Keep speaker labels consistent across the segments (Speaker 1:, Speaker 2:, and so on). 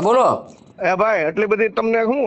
Speaker 1: બોલો.
Speaker 2: એ ભાઈ એટલી બધી તમને શું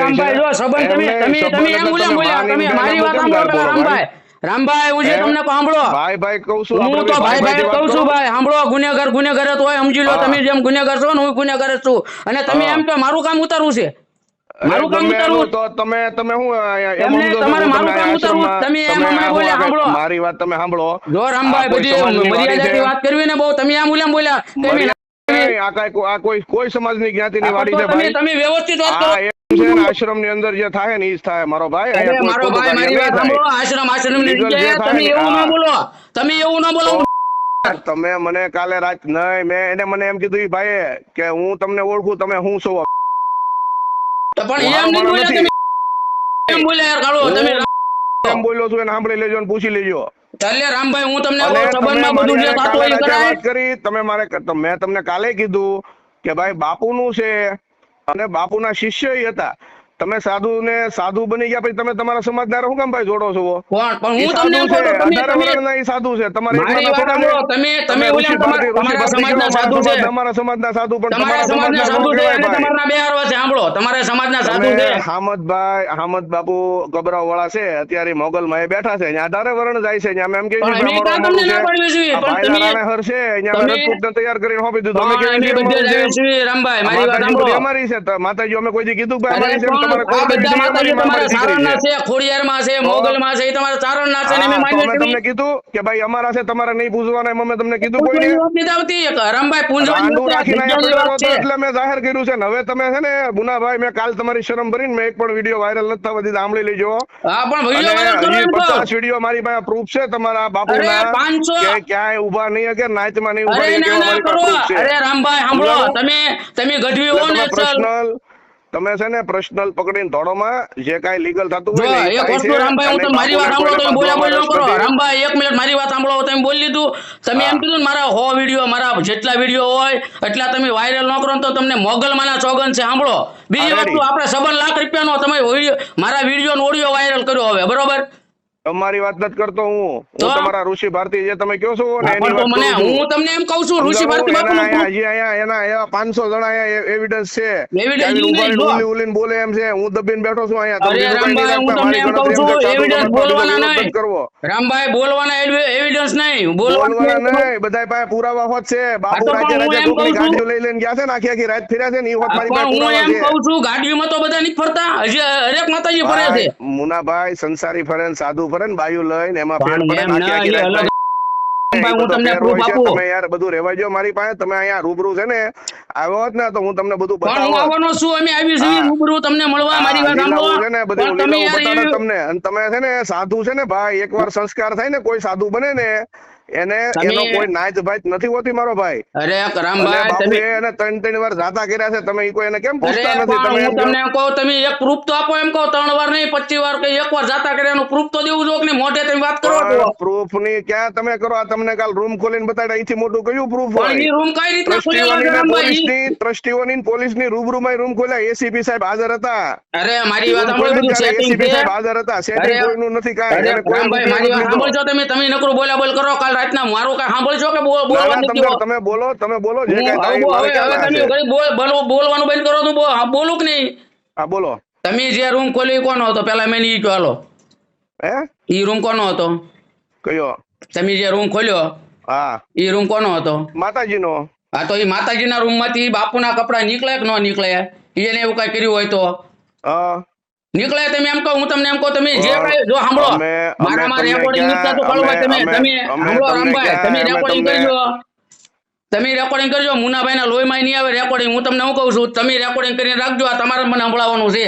Speaker 1: રામભાઈ જો સંબંધ તમે તમે તમે એમ બોલ્યા બોલ્યા તમે મારી વાત સાંભળો પેલા રામભાઈ. રામભાઈ હું જે તમને સાંભળો.
Speaker 2: ભાઈ ભાઈ કહું છું
Speaker 1: હું તો ભાઈ ભાઈ કહું છું ભાઈ સાંભળો ગુનેગાર ગુનેગાર જ હોય સમજી લો તમે જેમ ગુનેગાર છો ને હું ગુનેગાર જ છું. અને તમે એમ કે મારું કામ ઉતારવું છે. મારું કામ ઉતારવું
Speaker 2: તો તમે તમે હું એમ
Speaker 1: એમને તમારે મારું કામ ઉતારવું, તમે એમ
Speaker 2: તમે
Speaker 1: બોલ્યા, સાંભળો.
Speaker 2: મારી વાત તમે સાંભળો.
Speaker 1: જો રામભાઈ બધી મર્યાદાથી વાત કરવી ને બહુ તમે આમ બોલ્યા તમે તમે વ્યવસ્થિત વાત કરો.
Speaker 2: આ એમ છે ને આશ્રમની અંદર જે થાય ને ઈ જ થાય મારો ભાઈ.
Speaker 1: અરે
Speaker 2: અહીંયા કોઈ
Speaker 1: મારો ભાઈ મારી વાત સાંભળો. આશ્રમ
Speaker 2: આશ્રમની
Speaker 1: જગ્યાએ તમે એવું
Speaker 2: હા.
Speaker 1: બોલો. તમે એવું ન બોલો.
Speaker 2: તમે મને કાલે રાત નહીં મેં એને મને એમ કીધું ભાઈ કે હું તમને ઓળખું તમે હું છો?
Speaker 1: પણ એમ નહીં બોલ્યા
Speaker 2: નથી.
Speaker 1: તમે. એમ બોલ્યા યાર કાળો તમે
Speaker 2: એમ બોલ્યો છું એને સાંભળી લેજો અને પૂછી લેજો.
Speaker 1: એટલે રામભાઈ હું તમને સંબંધમાં બધું જે થતું હોય કરાય.
Speaker 2: વાત કરી તમે મારે મેં તમને કાલે કીધું કે ભાઈ બાપુનું છે. અને બાપુના શિષ્ય ય હતા. તમે સાધુ ને સાધુ બની ગયા પછી તમે તમારા સમાજ ના શું કામ ભાઈ જોડો છો
Speaker 1: કોણ પણ હું તમને કહું તો તમે તમે
Speaker 2: સાધુ છે. તમારે.
Speaker 1: તમે- તમે તમારા- સમાજ
Speaker 2: કહેવા,
Speaker 1: સાધુ છે.
Speaker 2: તમારા સમાજના સાધુ પણ
Speaker 1: તમારા સમાજ
Speaker 2: ના
Speaker 1: સાધુ છે અને તમારા બે હારવા છે સાંભળો. તમારા સમાજના સાધુ છે.
Speaker 2: હામદભાઈ હામદ બાપુ ગબરાવ વાળા છે અત્યારે મોગલ માં બેઠા છે અહીંયા અઢારે વર્ણ જાય છે અહીંયા એમ કે
Speaker 1: તમને ના પાડવી જોઈએ? પણ તમે-
Speaker 2: હર છે અહીંયા અમે ને તૈયાર કરીને હોપી દીધું અમે
Speaker 1: છીએ, રામભાઈ મારી વાત સાંભળો.
Speaker 2: અમારી છે માતાજી અમે કોઈ દી કીધું ભાઈ અમારી છે
Speaker 1: આ બધા માતાજી તમારા સારણના છે. ખોડિયારમાં છે મોગલમાં છે એ તમારા સારણના છે ને અમે
Speaker 2: હા, તો
Speaker 1: માનીએ
Speaker 2: અમે
Speaker 1: છીએ.
Speaker 2: તમને કીધું કે ભાઈ અમારા છે તમારે નહીં પૂછવાના એમ અમે તમને કીધું કોઈને.
Speaker 1: પૂંજવાની આવતી. એક રામભાઈ વાત છે,
Speaker 2: રાખીને
Speaker 1: જગ્યાની
Speaker 2: અહીંયા
Speaker 1: વાત
Speaker 2: પડ્યો
Speaker 1: છે.
Speaker 2: હતો એટલે મેં જાહેર કર્યું છે. ને હવે તમે છે ને મુનાભાઈ મેં કાલ તમારી શરમ ભરીને મેં એક પણ વીડિયો વાયરલ નથી થવા દીધા સાંભળી લેજો.
Speaker 1: હા પણ
Speaker 2: અને
Speaker 1: વીડિયો વાયરલ કરો
Speaker 2: હજી
Speaker 1: એમ કહો.
Speaker 2: પચાસ વીડિયો મારી પાસે પ્રૂફ છે તમારા બાપુના.
Speaker 1: 500
Speaker 2: કે ક્યાંય ઊભા નહીં હકે નાચમાં નહીં ઊભા નહીં
Speaker 1: અરે રામભાઈ સાંભળો. તમે તમે ગઢવી હો ને
Speaker 2: પર્સનલ તમે છે ને પર્સનલ પકડીને ધોળોમાં જે કાંઈ લીગલ થતું હોય
Speaker 1: એક વસ્તુ રામભાઈ હું
Speaker 2: અને
Speaker 1: તો મારી વાત સાંભળો તમે બોલ્યા બોલ ન કરો. રામભાઈ એક મિનિટ મારી વાત સાંભળો તમે બોલી લીધું. તમે એમ કીધું મારા હો વીડિયો મારા જેટલા વીડિયો હોય એટલા તમે વાયરલ ન કરો તો તમને મોગલમાંના ચોગન છે સાંભળો. બીજી વસ્તુ આપણે સબન લાખ રૂપિયાનો તમે મારા વીડિયો નો ઓડિયો વાયરલ કર્યો હવે બરોબર?
Speaker 2: તમારી વાત નથી કરતો હું. હું તમારા ઋષિ ભારતી જે તમે કહો છો ને વાત
Speaker 1: મને હું તમને એમ કહું છું ઋષિ ભારતી
Speaker 2: બાપુ હજી અહીંયા એના એવા 500 જણા અહીંયા એવિડન્સ છે. ઉલી ઉલીને બોલે એમ છે. હું દબીને બેઠો છું અહીંયા.
Speaker 1: રામભાઈ હું તમને એમ કહું છું એવિડન્સ બોલવાના નહીં.
Speaker 2: કરવો.
Speaker 1: રામભાઈ બોલવાના એવિડન્સ નહીં.
Speaker 2: બોલવાના નહીં. બધાય પાસે પુરાવા હોત છે. બાપુ
Speaker 1: રાજે રાજે.
Speaker 2: કોકની ગાડીઓ લઈ લઈને ગયા છે ને આખી આખી રાત ફેર્યા છે ને એ હોત મારી પાસે
Speaker 1: હું એમ કહું છું ગાડીઓમાં તો બધા નથી ફરતા. હજી હરેક માતાજી ફરે છે.
Speaker 2: ભાઈ, મુનાભાઈ સંસારી ફરે સાધુ ફરે ને બાયું લઈને એમાં
Speaker 1: હું તમને. આપું.
Speaker 2: તમે યાર બધું રહેવા દ્યો મારી પાસે તમે અહીંયા રૂબરૂ છે ને આવ્યો હોત ને તો હું તમને બધું
Speaker 1: બતાવું હું આવવાનો છું અમે આવી છીએ રૂબરૂ તમને મળવા મારી વાત સાંભળો
Speaker 2: છે ને બધું
Speaker 1: તમે યાર
Speaker 2: બતાવે તમને અને તમે છે ને સાધુ છે ને ભાઈ એકવાર સંસ્કાર થાય ને કોઈ સાધુ બને ને એને એનો કોઈ નાચ ભાઈ નથી હોતી મારો ભાઈ.
Speaker 1: અરે રામભાઈ તમે
Speaker 2: એને ત્રણ ત્રણ વાર જાતા કર્યા છે તમે કોઈ એને કેમ પૂછતા નથી? તમે
Speaker 1: હું. તમને કહું તમે એક પ્રૂફ તો આપો એમ કહો ત્રણ વાર નહીં પચીસ વાર કે એક વાર જાતા કર્યાનું પ્રૂફ તો દેવું જો કે મોઢે તમે વાત કરો
Speaker 2: પ્રૂફની ક્યાં તમે કરો? આ તમને કાલ રૂમ ખોલીને બતાડ્યા અહીંથી મોટું કયું પ્રૂફ
Speaker 1: પણ એ રૂમ કઈ રીતના ખોલેલા છે રામભાઈ
Speaker 2: ટ્રસ્ટીઓની પોલીસની રૂબરૂમાં રૂમ ખોલ્યા એસીપી સાહેબ હાજર હતા.
Speaker 1: અરે મારી વાત સાંભળો બધું સેટિંગ છે.
Speaker 2: હાજર હતા. સેટિંગ કોઈનું નથી કોઈ.
Speaker 1: રામભાઈ મારી વાત સાંભળજો તમે તમે નકરું બોલા બોલ કરો કાલ રાતના મારો કઈ સાંભળજો કે બોલ
Speaker 2: ના,
Speaker 1: બોલવા
Speaker 2: ના,
Speaker 1: નથી
Speaker 2: તમે બોલો તમે બોલો જે
Speaker 1: હવે બોલ- બોલવાનું બંધ કરો તું બોલું કે નહીં?
Speaker 2: હા બોલો.
Speaker 1: તમે જે રૂમ ખોલી કોનો હતો? પેલા મેં ઈ કહો
Speaker 2: હે?
Speaker 1: ઈ રૂમ કોનો હતો?
Speaker 2: કયો?
Speaker 1: તમે જે રૂમ ખોલ્યો?
Speaker 2: હા.
Speaker 1: ઈ રૂમ કોનો હતો?
Speaker 2: માતાજીનો.
Speaker 1: હા તો ઈ માતાજીના રૂમમાંથી બાપુના કપડા નીકળે કે ન નીકળે એને એવું કઈ કર્યું હોય તો?
Speaker 2: હા.
Speaker 1: નીકળે તમે એમ કહો હું તમને એમ કહો તમે જે જો સાંભળો મારામાં રેકોર્ડિંગ
Speaker 2: ક્યાં-
Speaker 1: નીકળે તો કળવા તમે તમે સાંભળો રામભાઈ તમે રેકોર્ડિંગ કરજો. તમે રેકોર્ડિંગ કરજો મુનાભાઈ ના લોહીમાં નહીં આવે રેકોર્ડિંગ હું તમને હું કહું છું તમે રેકોર્ડિંગ કરીને રાખજો આ તમારે મને સંભળાવવાનું છે.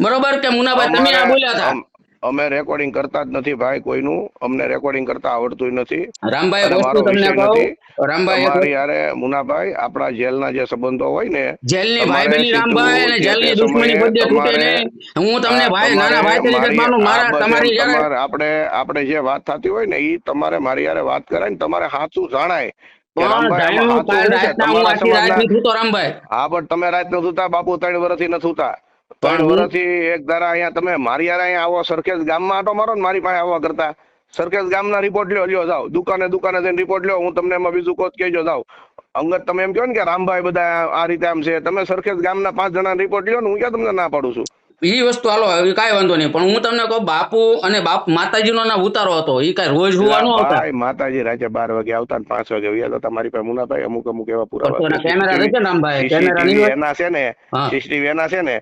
Speaker 1: બરોબર કે મુનાભાઈ તમે આ બોલ્યા હતા?
Speaker 2: અમ- રેકોર્ડિંગ કરતા જ નથી ભાઈ કોઈનું. અમને રેકોર્ડિંગ કરતા આવડતું નથી.
Speaker 1: રામભાઈ. રામભાઈ
Speaker 2: યારે મુનાભાઈ આપણા જેલના જે સંબંધો હોય ને
Speaker 1: જેલની ભાઈબંધી રામભાઈ અને જેલની દુશ્મની બધે તૂટે નહીં. હું તમને ભાઈ નાના ભાઈ તરીકે માનું મારા તમારી જયારે
Speaker 2: આપણે આપણે જે વાત થતી હોય ને એ તમારે મારી યારે વાત કરાય ને તમારે સાચું જણાય
Speaker 1: હું
Speaker 2: પણ તમે રાત ન સુતા બાપુ ત્રણ વર્ષથી ન સુતા. ત્રણ વર્ષથી એક ધારા અહીંયા તમે મારી યાર અહીંયા આવો સરખેજ ગામમાં આટો મારો ને મારી પાસે આવવા કરતા. સરખેજ ગામના રિપોર્ટ લ્યો લ્યો જાઓ. દુકાને દુકાને જઈને રિપોર્ટ લ્યો હું તમને એમાં બીજું કોચ કહેજો જાઓ. અંગત તમે એમ કહો ને કે રામભાઈ બધા આ રીતે આમ છે. તમે સરખેજ ગામના પાંચ જણા રિપોર્ટ લ્યો ને હું ક્યાં તમને ના પાડું છું?
Speaker 1: એ વસ્તુ હાલો એ કાંઈ વાંધો નહીં. પણ હું તમને કહું બાપુ અને બાપ માતાજીનો ના ઉતારો હતો. એ કાંઈ રોજ હુવા ન
Speaker 2: માતાજી રાતે બાર વાગે આવતા ને પાંચ વાગે વ્યા તો તમારી પાસે મુનાભાઈ અમુક અમુક એવા પુરાવા છે.
Speaker 1: કેમેરા ને રામભાઈ, કેમેરા
Speaker 2: એના છે ને સીસીટીવી એના છે ને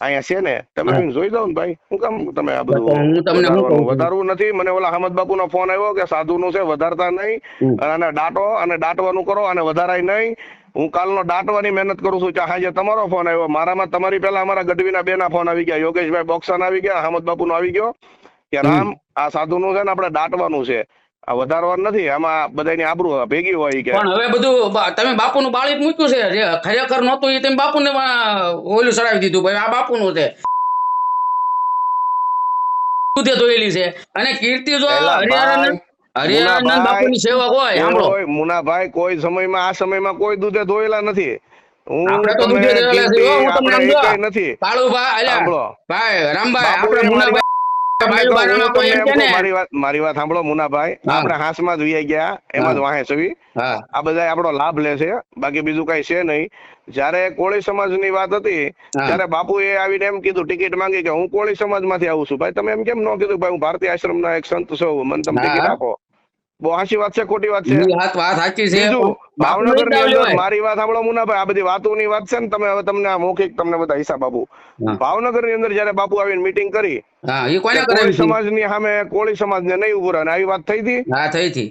Speaker 2: અહીંયા છે ને તમે જોઈ દો ને ભાઈ. હું કામ તમે આ બધું
Speaker 1: હું તમને
Speaker 2: વધારવું નથી. મને ઓલા અહમદ બાપુ નો ફોન આવ્યો કે સાધુ નું છે વધારતા નહીં. અને ડાટો અને ડાટવાનું કરો અને વધારાય નહીં. હું કાલનો દાટવાની મહેનત કરું છું ચાહે જે તમારો ફોન આવ્યો. મારામાં તમારી પહેલા અમારા ગઢવીના બે ના ફોન આવી ગયા. યોગેશભાઈ બોક્સન આવી ગયા અહમદ બાપુ નો આવી ગયો. કે રામ આ સાધુનું છે ને આપણે દાટવાનું છે. આ વધારવાનું નથી આમાં બધાની આબરૂ ભેગી હોય કે.
Speaker 1: પણ હવે બધું તમે બાપુનું બાળી મૂક્યું છે જે ખરેખર નહોતું એ તમે બાપુને ઓલું ચડાવી દીધું ભાઈ આ બાપુનું છે. દૂધે ધોયેલી છે? અને કીર્તિ જો
Speaker 2: એલા મુનાભાઈ,
Speaker 1: બાપુની સેવક હોય સાંભળો.
Speaker 2: મુનાભાઈ કોઈ સમયમાં આ સમયમાં કોઈ દૂધે ધોયેલા નથી. હું
Speaker 1: આપણે તો દૂધે ધોયેલા છે, હું તમને
Speaker 2: આપણે
Speaker 1: સમજાવવા.
Speaker 2: નથી.
Speaker 1: કાળુભા અલ્યા ભાઈ રામભાઈ આપણે મુનાભાઈ ને?
Speaker 2: મારી વાત સાંભળો મુનાભાઈ. આપણે હાંસમાં જ વિયા ગયા એમાં જ વાહે છવી. આ બધા આપણો લાભ લે છે બાકી બીજું કઈ છે નહીં. જ્યારે કોળી સમાજની વાત હતી
Speaker 1: ત્યારે
Speaker 2: ત્યારે બાપુએ આવીને એમ કીધું ટિકિટ માંગી કે હું કોળી સમાજમાંથી આવું છું. ભાઈ તમે એમ કેમ ન કીધું ભાઈ હું ભારતીય આશ્રમના એક સંત છું મને તમે ટિકિટ આપો. બહુ સાચી વાત છે ખોટી વાત છે.
Speaker 1: વાત વાત સાચી છે ભાવનગરની
Speaker 2: અંદર મારી વાત સાંભળો મુનાભાઈ આ બધી વાતોની વાત છે ને તમે હવે તમને મૌખિક તમને બધા હિસાબ આપું. ભાવનગરની અંદર જયારે બાપુ આવીને મીટિંગ કરી કોળી સમાજની સામે કોળી સમાજને નહીં ઊભો રહે આવી વાત થઈ હતી?
Speaker 1: હા થઈ હતી.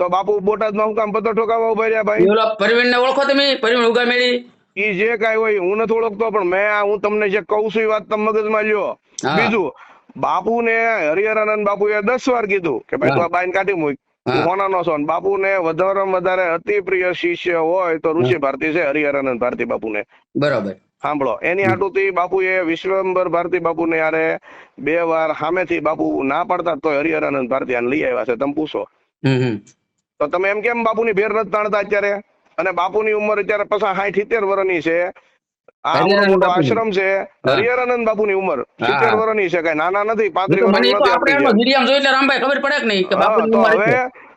Speaker 2: તો બાપુ બોટાદમાં હું કામ પતો ઠોકાવા ઊભા રહ્યા ભાઈ?
Speaker 1: ઓલો પરવીનને ઓળખો તમે? પરવીન ઉગામેડી
Speaker 2: ઈ જે કાઈ હોય હું નથી ઓળખતો પણ મેં હું તમને જે કહું છું એ વાત તમે મગજમાં લ્યો. બીજું બાપુ ને હરિહરાનંદ એ દસ વાર કીધું કે ભાઈ તું આ બાઈન કાઢી મૂક. હોનાનો છો ને બાપુને વધારેમાં વધારે અતિ પ્રિય શિષ્ય હોય તો ઋષિ ભારતી છે હરિહરાનંદ ભારતી બાપુને.
Speaker 1: બરાબર.
Speaker 2: સાંભળો એની હાટુથી બાપુએ વિશ્વંબર ભારતી બાપુને યારે બે વાર સામેથી બાપુ ના પાડતા તો હરિહરાનંદ ભારતી આને લઈ આવ્યા છે. તમે પૂછો. તો તમે એમ કેમ બાપુની ભેર નથી તાણતા અત્યારે? અને બાપુની ઉંમર અત્યારે પાછા સાઠ સિત્તેર વર્ષની છે. આશ્રમ છે. ઉંમર. સિત્તેર વર્ષની છે કઈ નાના નથી પાંત્રીસ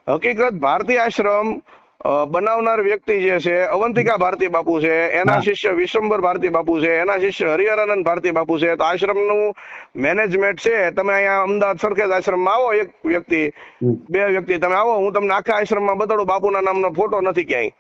Speaker 2: હકીકત ભારતીય આશ્રમ બનાવનાર વ્યક્તિ જે છે અવંતિકા ભારતી બાપુ છે એના શિષ્ય વિશ્વંબર ભારતી બાપુ છે એના શિષ્ય હરિહરાનંદ ભારતી બાપુ છે. તો આશ્રમનું મેનેજમેન્ટ છે તમે અહીંયા અમદાવાદ સરખેજ આશ્રમમાં આવો એક વ્યક્તિ બે વ્યક્તિ તમે આવો હું તમને આખા આશ્રમમાં બતાડું બાપુના નામનો ફોટો નથી ક્યાંય.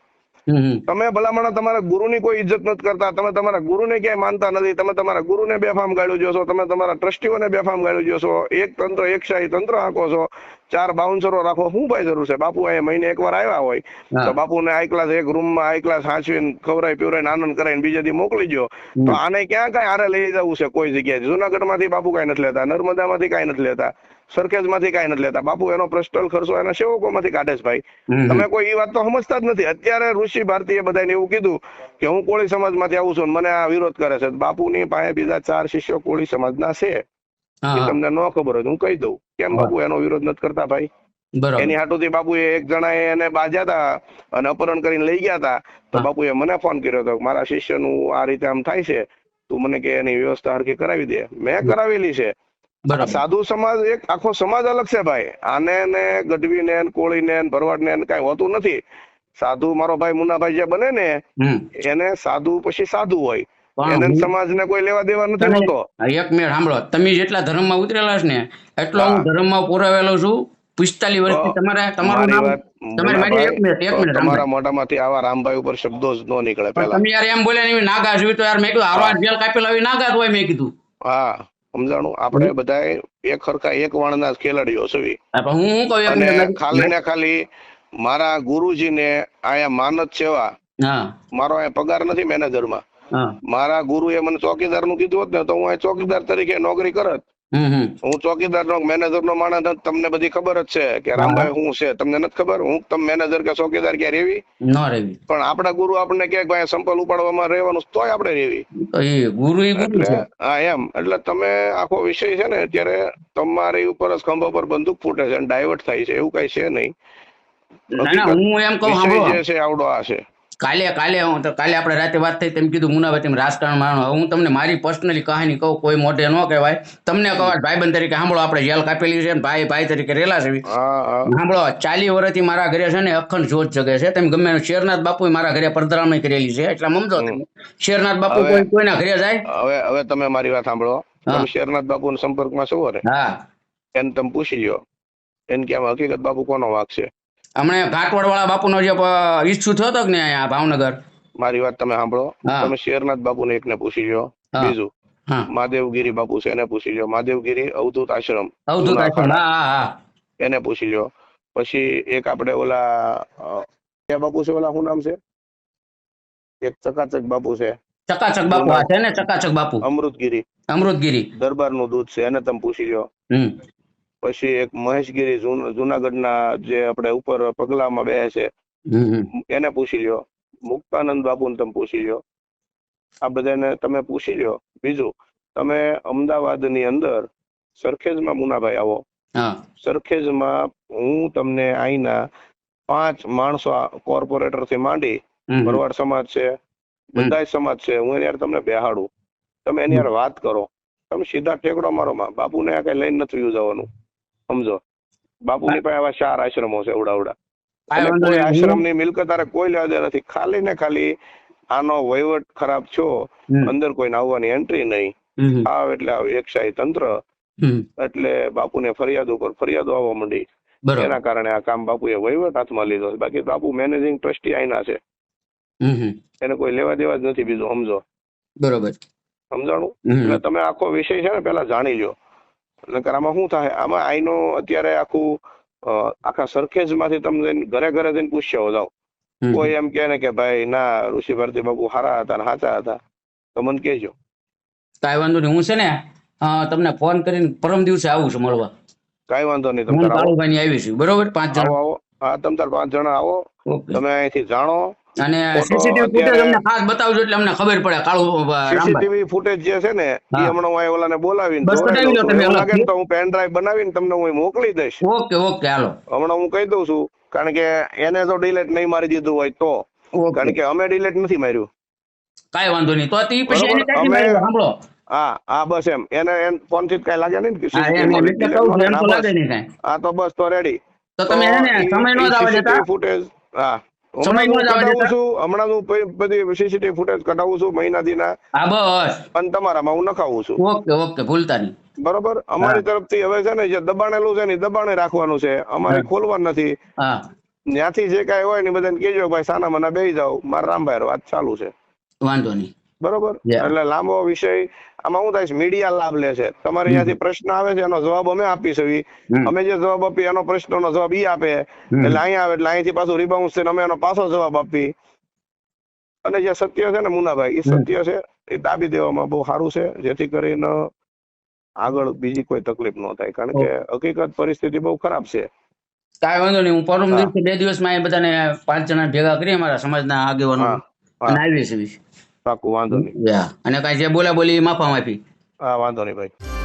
Speaker 2: તમે ભલામણ તમારા ગુરુની કોઈ ઇજ્જત નથી કરતા. તમે તમારા ગુરુને ક્યાંય માનતા નથી. તમે તમારા ગુરુને બેફામ ગાળ્યું જોશો તમે તમારા ટ્રસ્ટીઓને બેફામ ગાળ્યું જોશો એક તંત્ર એક શાહી તંત્ર આંકો છો. ચાર બાઉન્સરો રાખો. શું ભાઈ જરૂર છે? બાપુ અહીંયા મહિને એકવાર આવ્યા હોય. તો બાપુને હાઈ ક્લાસ એક રૂમમાં હાઈ ક્લાસ હાંચવીને ખવડાવી પીવરાઈને આનંદ કરાવીને બીજા દી મોકલી દો તો આને ક્યાં કાંઈ આરે લઈ જવું છે? કોઈ જગ્યાએ. જુનાગઢમાંથી બાપુ કાંઈ નથી લેતા. નર્મદામાંથી કાંઈ નથી લેતા. સરખેજમાંથી કઈ નથી લેતા. બાપુ એનો પર્સનલ ખર્ચો એના સેવકોમાંથી કાઢે છે ભાઈ. તમે કોઈ એ વાત તો સમજતા જ નથી. અત્યારે ઋષિ ભારતીએ બધાને એવું કીધું કે હું કોળી સમાજમાંથી આવું છું મને આ વિરોધ કરે છે. બાપુની પાસે બીજા ચાર શિષ્યો કોળી સમાજના છે. તમને ન ખબર હોય હું કહી દઉં. કેમ બાપુ એનો વિરોધ નથી કરતા ભાઈ? એની હાટુથી બાપુ એક જણા એને બાજ્યા હતા અને અપહરણ કરીને લઈ ગયા હતા તો
Speaker 1: બાપુ
Speaker 2: બાપુએ મને ફોન કર્યો હતો મારા મારા શિષ્યનું આ રીતે આમ થાય છે. તું મને કે એની વ્યવસ્થા હરખી કરાવી દે. મેં કરાવેલી છે. સાધુ સમાજ એક આખો સમાજ અલગ છે ભાઈ. આને ને ગઢવી ને કોળી ને ભરવાડ ને કઈ હોતું નથી. સાધુ મારો ભાઈ મુન્નાભાઈ જે બને ને એને સાધુ પછી સાધુ હોય. સમાજને કોઈ લેવા દેવા નથી હોતો.
Speaker 1: એક મિનિટ સાંભળો. તમે જેટલા ધર્મમાં ઉતરેલા છે ને એટલો હું. ધર્મમાં પુરાવેલો છું. પિસ્તાલીસ વર્ષથી તમારે તમારું નામ તમારે મારી એક મિનિટ એક મિનિટ
Speaker 2: તમારા
Speaker 1: રામભાઈ.
Speaker 2: મોઢામાંથી આવા રામભાઈ ઉપર શબ્દો જ ન નીકળે
Speaker 1: પણ તમે યાર એમ બોલ્યા નાગા જોયું તો યાર મેં કીધું આવા જેલ કાપેલા નાગા હોય મેં કીધું.
Speaker 2: હા. સમજાણું? આપણે બધાય એક ખરખા એક વાણના ખેલાડીઓ
Speaker 1: એક
Speaker 2: અને ખાલી ને ખાલી મારા ગુરુજીને અહીંયા માનત સેવા મારો અહીંયા પગાર નથી મેનેજરમાં મારા ગુરુએ મને ચોકીદારનું કીધું હોત ને તો હું ચોકીદાર તરીકે નોકરી કરત. હું ચોકીદાર નો મેનેજર નો માણસ તમને બધી ખબર જ છે કે રામભાઈ હું છે તમને નથી ખબર? હું તમે મેનેજર કે ચોકીદાર ક્યાં રેવી?
Speaker 1: ન રેવી.
Speaker 2: પણ આપણા ગુરુ આપણને કે ભાઈ સંપલ ઉપાડવામાં રહેવાનું તોય આપણે રેવી.
Speaker 1: ગુરુ
Speaker 2: હા એમ. એટલે તમે આખો વિષય છે ને અત્યારે તમારી ઉપર ખંભા પર બંદૂક ફૂટે છે અને ડાયવર્ટ થાય છે એવું કઈ છે નહીં.
Speaker 1: હું એમ કહું
Speaker 2: જે છે આવડો આ છે.
Speaker 1: કાલે કાલે હું તો કાલે આપણે રાતે વાત થઈ તેમ કીધું મુનાભાઈ તેમ રાજકારણ માણો હું. તમને મારી પર્સનલી કહાની કહું કોઈ મોઢે ન કહેવાય. તમને કહો ભાઈબંધ તરીકે સાંભળો આપણે જેલ કાપેલી છે ભાઈ ભાઈ તરીકે રેલા છે. સાંભળો ચાલી વર્ષથી મારા ઘરે છે ને અખંડ જોત જગે છે. તેમ ગમે શેરનાથ બાપુ મારા ઘરે પધરામણી કરેલી છે એટલે સમજો તમે. શેરનાથ બાપુ કોઈ કોઈના ઘરે જાય?
Speaker 2: હવે હવે તમે મારી વાત સાંભળો. તમે શેરનાથ બાપુ સંપર્કમાં છો ને?
Speaker 1: હા.
Speaker 2: એને તમે પૂછી લ્યો. એને કે હકીકત બાપુ કોનો વાંક છે?
Speaker 1: હમણે ઘાટવડ વાળા બાપુનો જે ઇસ્યુ થયો હતો કે ને અહીંયા ભાવનગર?
Speaker 2: મારી વાત તમે સાંભળો. તમે શેરનાથ બાપુને એકને પૂછી
Speaker 1: જો
Speaker 2: બીજું. મહાદેવગીરી બાપુ છે એને પૂછી લ્યો. મહાદેવગીરી અવધૂત આશ્રમ.
Speaker 1: અવધૂત આશ્રમ.
Speaker 2: એને પૂછી જો પછી એક આપણે ઓલા અ, બાપુ છે ઓલા શું નામ છે? એક ચકાચક બાપુ છે.
Speaker 1: ચકાચક બાપુ છે ને ચકાચક બાપુ?
Speaker 2: અમૃતગીરી.
Speaker 1: અમૃતગીરી.
Speaker 2: દરબારનું દૂધ છે એને તમે પૂછી
Speaker 1: હમ.
Speaker 2: પછી એક મહેશગીરી જુનાગઢના જે આપણે ઉપર પગલામાં બે છે. એને પૂછી લ્યો. મુક્તાનંદ બાપુને તમે પૂછી લ્યો. આ બધાને તમે પૂછી લ્યો. બીજું તમે અમદાવાદની અંદર સરખેજમાં મુનાભાઈ આવો. સરખેજમાં હું તમને અહીંના પાંચ માણસો કોર્પોરેટરથી માંડી. ભરવાડ સમાજ છે બધાય સમાજ છે હું એની યાર તમને બેહાડું. તમે એની યાર વાત કરો. તમે સીધા ટેકડો મારો બાપુને આ કઈ લઈને નથી જવાનું. સમજો? બાપુની પાસે આવા ચાર આશ્રમો છે એવડાવડા
Speaker 1: કાંઈ
Speaker 2: આશ્રમની મિલકત તારે કોઈ લેવા નથી. ખાલી ને ખાલી આનો વહીવટ ખરાબ છો. અંદર કોઈને આવવાની એન્ટ્રી નહીં. આવ એટલે આવ એકશાહી તંત્ર.
Speaker 1: એટલે
Speaker 2: એટલે બાપુને ફરિયાદ ઉપર ફરિયાદો આવવા માંડી. એના કારણે આ કામ બાપુએ વહીવટ હાથમાં લીધો છે. બાકી બાપુ મેનેજિંગ ટ્રસ્ટી આઈના છે. એને કોઈ લેવા દેવા જ નથી બીજું સમજો?
Speaker 1: બરોબર.
Speaker 2: સમજાણું? એટલે તમે આખો વિષય છે ને પેલા જાણી લો નકર આમાં શું થાય? આમાં આઈનો અત્યારે આખું આખા સરખેજમાંથી તમે ઘરે ઘરે જઈને પૂછ્યા જાઓ કોઈ એમ કે ને કે ભાઈ ના ઋષિ ભારતી બાપુ હારા હતા ને સાચા હતા. તો મને કહેજો.
Speaker 1: કાંઈ વાંધો નહીં. હું છે ને તમને ફોન કરીને પરમ દિવસે આવું છું મળવા.
Speaker 2: કાંઈ વાંધો નહીં તમે
Speaker 1: કાળુભાઈ આવી છું. બરોબર? પાંચ
Speaker 2: જણા.
Speaker 1: જણ
Speaker 2: આવો. હા તમે તાર પાંચ જણા આવો. તમે અહીંથી જાણો.
Speaker 1: અને સીસીટીવી ફૂટેજ અમને ખાસ બતાવજો એટલે અમને ખબર પડે કાળું
Speaker 2: સીસીટીવી ફૂટેજ જે છે ને એ હમણાં હું ઓલાને બોલાવીને
Speaker 1: બસ કઢાવી લો તમે
Speaker 2: લાગે તો હું પેન ડ્રાઈવ બનાવીને તમને હું મોકલી દઈશ.
Speaker 1: ઓકે ઓકે હાલો.
Speaker 2: હમણાં હું કહી દઉં છું કારણ કે એને તો ડિલેટ નહીં મારી દીધું હોય તો. કારણ કે અમે ડિલેટ નથી માર્યું.
Speaker 1: કાઈ વાંધો નહીં. તો તે પછી એને સાંભળો.
Speaker 2: હા હા બસ એમ. એને એમ ફોનથી કઈ લાગે નહીં
Speaker 1: હા તો
Speaker 2: બસ. તો રેડી
Speaker 1: તો તમે સમય નો જ આવે
Speaker 2: ફૂટેજ હા. હમણાં હું
Speaker 1: આવવા
Speaker 2: કઢાવું
Speaker 1: દેતા?
Speaker 2: છું હમણાં હું પ- બધી સીસીટીવી ફૂટેજ કઢાવું છું મહિના દીના
Speaker 1: હા બસ.
Speaker 2: અને તમારામાં હું નખાવું છું.
Speaker 1: ઓકે ઓકે ભૂલતા નહીં.
Speaker 2: બરોબર? અમારી તરફથી હવે છે ને જે દબાણેલું છે ને દબાણે રાખવાનું છે. અમારે. ખોલવાનું નથી. ત્યાંથી જે કાંઈ હોય ને બધાને કેજો ભાઈ સાના મના બેસી જાવ મારા રામભાઈ વાત ચાલુ છે.
Speaker 1: વાંધો નહીં.
Speaker 2: બરોબર? એટલે લાંબો વિષય. આમાં શું થાય છે મીડિયા લાભ લે છે. તમારે અહીંયાથી પ્રશ્ન આવે છે એનો જવાબ અમે આપી છે અમે જે જવાબ આપીએ એનો પ્રશ્નનો જવાબ ઈ આપે. એટલે અહીંયા આવે એટલે અહીંથી પાછું રિબાઉન્સ થઈને અમે એનો પાછો જવાબ આપી અને જે સત્ય છે ને મુનાભાઈ એ સત્ય છે એ દાબી દેવામાં બહુ સારું છે જેથી કરીને આગળ બીજી કોઈ તકલીફ ન થાય. કારણ કે હકીકત પરિસ્થિતિ બહુ ખરાબ છે.
Speaker 1: કાંઈ વાંધો નહીં હું પરમ. દિવસે બે દિવસમાં એ બધાને પાંચ જણા ભેગા કરી અમારા સમાજના આગેવાનો. છીએ
Speaker 2: પાકું વાંધો નહીં.
Speaker 1: અને કાંઈ જે બોલા બોલી માફા માફી
Speaker 2: હા વાંધો નહીં ભાઈ.